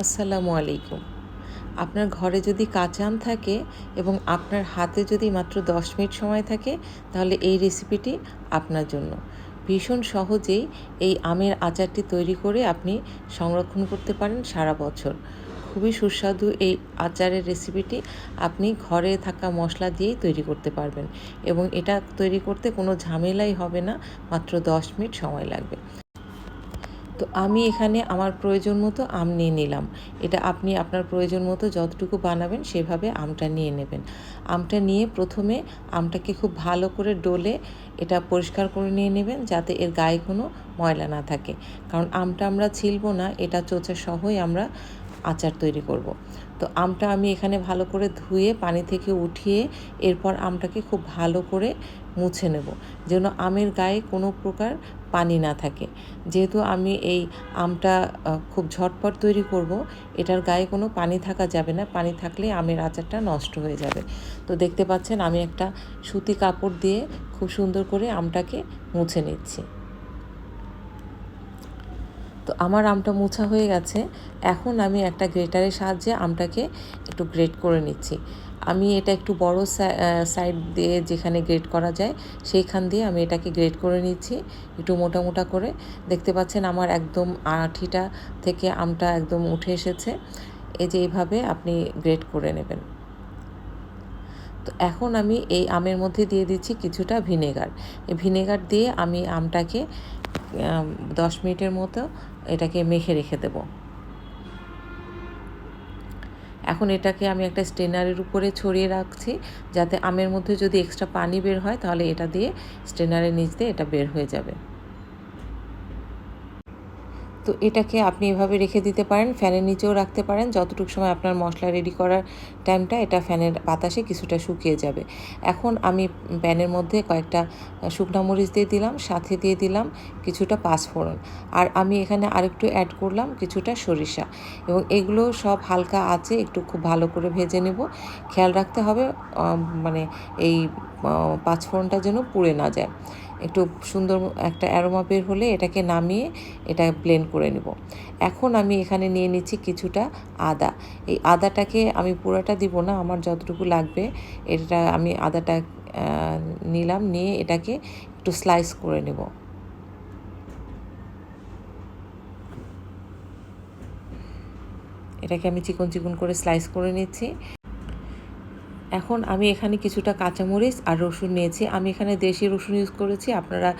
আসসালামু আলাইকুম। আপনার ঘরে যদি কাঁচা আম থাকে এবং আপনার হাতে যদি মাত্র দশ মিনিট সময় থাকে, তাহলে এই রেসিপিটি আপনার জন্য। ভীষণ সহজেই এই আমের আচারটি তৈরি করে আপনি সংরক্ষণ করতে পারেন সারা বছর। খুবই সুস্বাদু এই আচারের রেসিপিটি আপনি ঘরে থাকা মশলা দিয়েই তৈরি করতে পারবেন এবং এটা তৈরি করতে কোনো ঝামেলাই হবে না, মাত্র দশ মিনিট সময় লাগবে। তো আমি এখানে আমার প্রয়োজন মতো আম নিয়ে নিলাম। এটা আপনি আপনার প্রয়োজন মতো যতটুকু বানাবেন সেভাবে আমটা নিয়ে নেবেন। আমটা নিয়ে প্রথমে আমটাকে খুব ভালো করে ডলে এটা পরিষ্কার করে নিয়ে নেবেন যাতে এর গায়ে কোনো ময়লা না থাকে। কারণ আমটা আমরা ছিলবো না, এটা চোচা সহই আমরা আচার তৈরি করব। তো আমটা আমি এখানে ভালো করে ধুয়ে, পানি থেকে উঠিয়ে এরপর আমটাকে খুব ভালো করে মুছে নেব, যেন আমের গায়ে কোনো প্রকার পানি না থাকে। যেহেতু আমি এই আমটা খুব ঝটপট তৈরি করব, এটার গায়ে কোনো পানি থাকা যাবে না। পানি থাকলে আমের আচারটা নষ্ট হয়ে যাবে। তো দেখতে পাচ্ছেন, আমি একটা সুতি কাপড় দিয়ে খুব সুন্দর করে আমটাকে মুছে নিচ্ছি। তো আমার আমটা মোছা হয়ে গেছে। এখন আমি একটা গ্রেটারের সাহায্যে আমটাকে একটু গ্রেট করে নিচ্ছি। আমি এটা একটু বড় সাইড দিয়ে যেখানে গ্রেড করা যায়, সেইখান দিয়ে আমি এটাকে গ্রেড করে নিচ্ছি, একটু মোটা মোটা করে। দেখতে পাচ্ছেন আমার একদম আঠিটা থেকে আমটা একদম উঠে এসেছে। এই যে এইভাবে আপনি গ্রেড করে নেবেন। তো এখন আমি এই আমের মধ্যে দিয়ে দিচ্ছি কিছুটা ভিনেগার। এই ভিনেগার দিয়ে আমি আমটাকে দশ মিনিটের মতো এটাকে মেখে রেখে দেব। এখন এটাকে আমি একটা স্টেনারের উপরে ছড়িয়ে রাখছি, যাতে আমের মধ্যে যদি এক্সট্রা পানি বের হয়, তাহলে এটা দিয়ে স্টেনারের নিচ দিয়ে এটা বের হয়ে যাবে। তো এটাকে আপনি এভাবে রেখে দিতে পারেন, ফ্যানের নিচেও রাখতে পারেন। যতটুকু সময় আপনার মশলা রেডি করার টাইমটা এটা ফ্যানের বাতাসে কিছুটা শুকিয়ে যাবে। এখন আমি প্যানের মধ্যে কয়েকটা শুকনো মরিচ দিয়ে দিলাম, সাথে দিয়ে দিলাম কিছুটা পাঁচফোড়ন। আর আমি এখানে আরেকটু অ্যাড করলাম কিছুটা সরিষা। এবং এগুলো সব হালকা আছে একটু খুব ভালো করে ভেজে নেব। খেয়াল রাখতে হবে মানে এই পাঁচফোড়নটা যেন পুড়ে না যায়। একটু সুন্দর একটা অ্যারোমা বের হলে এটাকে নামিয়ে এটা ব্লেন্ড করে নেব। এখন আমি এখানে নিয়ে নিচ্ছি কিছুটা আদা। এই আদাটাকে আমি পুরোটা দিব না, আমার যতটুকু লাগবে এটা আমি আদাটা নিলাম, নিয়ে এটাকে একটু স্লাইস করে নেব। এটাকে আমি চিকন চিকন করে স্লাইস করে নিচ্ছি। এখন আমি এখানে কিছুটা কাঁচামরিচ আর রসুন নিয়েছি। আমি এখানে দেশি রসুন ইউজ করেছি, আপনারা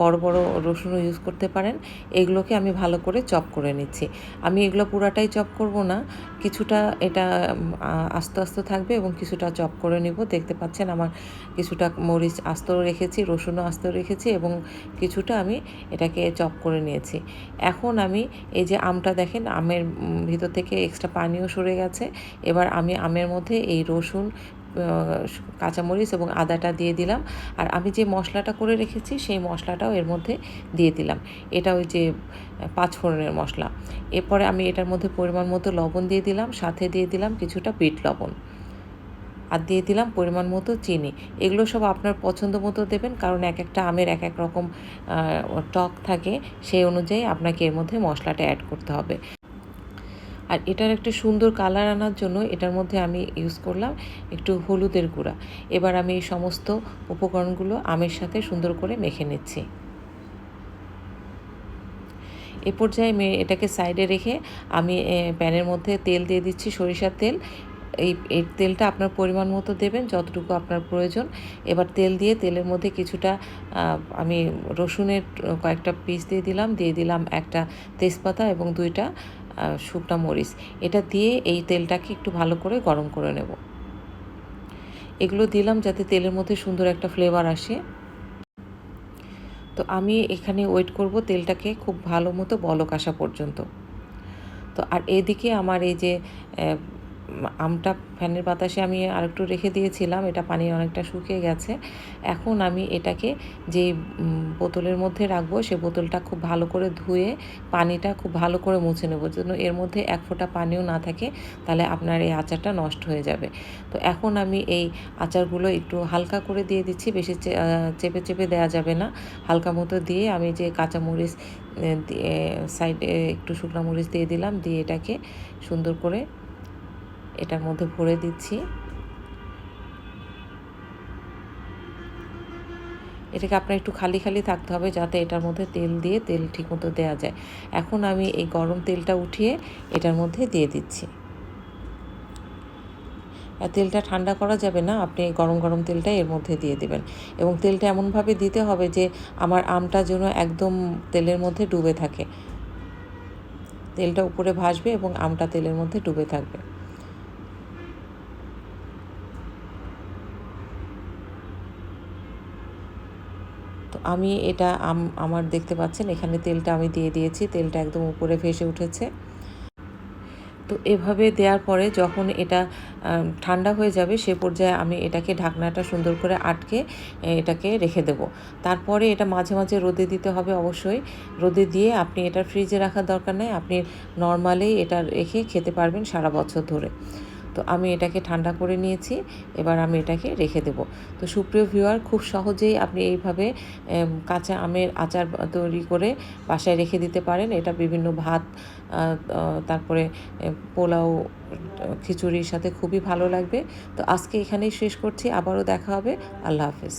বড় বড় রসুনও ইউজ করতে পারেন। এগুলোকে আমি ভালো করে চপ করে নিচ্ছি। আমি এগুলো পুরাটাই চপ করব না, কিছুটা এটা আস্তে আস্তে থাকবে এবং কিছুটা চপ করে নিব। দেখতে পাচ্ছেন আমার কিছুটা মরিচ আস্ত রেখেছি, রসুনও আস্ত রেখেছি এবং কিছুটা আমি এটাকে চপ করে নিয়েছি। এখন আমি এই যে আমটা দেখেন, আমের ভিতর থেকে এক্সট্রা পানিও সরে গেছে। এবার আমি আমের মধ্যে এই রসুন কাঁচামরিচ এবং আদাটা দিয়ে দিলাম। আর আমি যে মশলাটা করে রেখেছি, সেই মশলাটাও এর মধ্যে দিয়ে দিলাম। এটা ওই যে পাঁচ ফোড়নের মশলা। এরপরে আমি এটার মধ্যে পরিমাণ মতো লবণ দিয়ে দিলাম, সাথে দিয়ে দিলাম কিছুটা বিট লবণ। আর দিয়ে দিলাম পরিমাণ মতো চিনি। এগুলো সব আপনার পছন্দ মতো দেবেন, কারণ এক একটা আমের এক এক রকম টক থাকে। সেই অনুযায়ী আপনাকে এর মধ্যে মশলাটা অ্যাড করতে হবে। আর এটার একটা সুন্দর কালার আনার জন্য এটার মধ্যে আমি ইউজ করলাম একটু হলুদের গুঁড়া। এবার আমি এই সমস্ত উপকরণগুলো আমের সাথে সুন্দর করে মেখে নিচ্ছি। এ পর্যায়ে এটাকে সাইডে রেখে আমি প্যানের মধ্যে তেল দিয়ে দিচ্ছি সরিষার তেল। এই এই তেলটা আপনার পরিমাণ মতো দেবেন, যতটুকু আপনার প্রয়োজন। এবার তেল দিয়ে তেলের মধ্যে কিছুটা আমি রসুনের কয়েকটা পিস দিয়ে দিলাম। দিয়ে দিলাম একটা তেজপাতা এবং দুইটা শুকনো মরিচ। এটা দিয়ে এই তেলটাকে একটু ভালো করে গরম করে নেব। এগুলো দিলাম যাতে তেলের মধ্যে সুন্দর একটা ফ্লেভার আসে। তো আমি এখানে ওয়েট করব তেলটাকে খুব ভালো মতো বলক আসা পর্যন্ত। তো আর এদিকে আমার এই যে আমটা ফ্যানের বাতাসে আমি আরেকটু রেখে দিয়েছিলাম এটা পানি অনেকটা শুকিয়ে গেছে। এখন আমি এটাকে যে বোতলের মধ্যে রাখব সে বোতলটা খুব ভালো করে ধুয়ে পানিটা খুব ভালো করে মুছে নেব। যেন এর মধ্যে এক ফোঁটা পানিও না থাকে তাহলে আপনার এই আচারটা নষ্ট হয়ে যাবে। তো এখন আমি এই আচারগুলো একটু হালকা করে দিয়ে দিচ্ছি বেশি চেপে চেপে দেওয়া যাবে না। হালকা মতো দিয়ে আমি যে কাঁচামরিচ আহ, দিয়ে সাইডে একটু শুকনো মরিচ দিয়ে দিলাম দিয়ে এটাকে সুন্দর করে এটার মধ্যে ভরে দিচ্ছি। এটাকে আপনার একটু খালি খালি থাকতে হবে যাতে এটার মধ্যে তেল দিয়ে তেল ঠিকমতো দেওয়া যায়। এখন আমি এই গরম তেলটা উঠিয়ে এটার মধ্যে দিয়ে দিচ্ছি। আর তেলটা ঠান্ডা করা যাবে না, আপনি গরম গরম তেলটা এর মধ্যে দিয়ে দেবেন। এবং তেলটা এমনভাবে দিতে হবে যে আমার আমটা যেন একদম তেলের মধ্যে ডুবে থাকে। তেলটা উপরে ভাসবে এবং আমটা তেলের মধ্যে ডুবে থাকবে। তো আমি এটা আমার দেখতে পাচ্ছেন, এখানে তেলটা আমি দিয়ে দিয়েছি, তেলটা একদম উপরে ভেসে উঠেছে। তো এভাবে দেওয়ার পরে যখন এটা ঠান্ডা হয়ে যাবে, সে পর্যায়ে আমি এটাকে ঢাকনাটা সুন্দর করে আটকে এটাকে রেখে দেবো। তারপরে এটা মাঝে মাঝে রোদে দিতে হবে অবশ্যই। রোদে দিয়ে আপনি এটা ফ্রিজে রাখার দরকার নেই, আপনি নর্মালি এটা রেখে খেতে পারবেন সারা বছর ধরে। তো আমি এটাকে ঠান্ডা করে নিয়েছি, এবার আমি এটাকে রেখে দেব। তো সুপ্রিয় ভিউয়ার খুব সহজেই আপনি এইভাবে কাঁচা আমের আচার তৈরি করে বাসায় রেখে দিতে পারেন। এটা বিভিন্ন ভাত তারপরে পোলাও, খিচুড়ির সাথে খুবই ভালো লাগবে। তো আজকে এখানেই শেষ করছি। আবারও দেখা হবে। আল্লাহ হাফেজ।